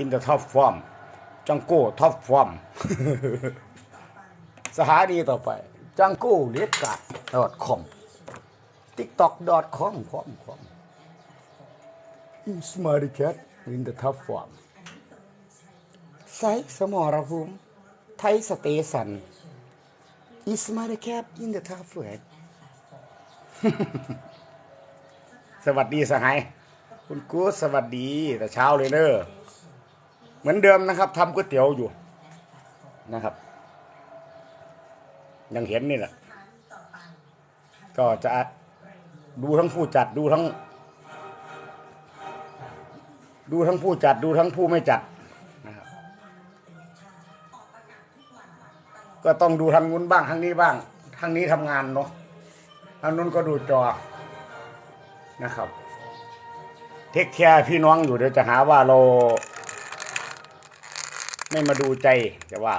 in the top form จังโก้ top form สถานีต่อไป จังโก้เลียกา .com tiktok com com com in smarty cat in the top form ไซส์สมรภูมิไทยสเตชัน in smarty cat in the top form สวัสดีสหาย คุณกู๊ดสวัสดีแต่เช้าเลยเนอะเห มือนเดิมนะครับทำก๋วยเตี๋ยวอยู่นะครับ ยังเห็นนี่แหละก็จะดูทั้งผู้จัดดูทั้ง ดูทั้งผู้จัดดูทั้งผู้ไม่จัดนะครับ ก็ต้องดูทางนู้นบ้างทางนี้บ้างทางนี้ทำงานเนาะทางนู้นก็ดูจอนะครับ เทคแคร์พี่น้องอยู่เดี๋ยวจะหาว่าเรา ไม่มาดูใจจะว่า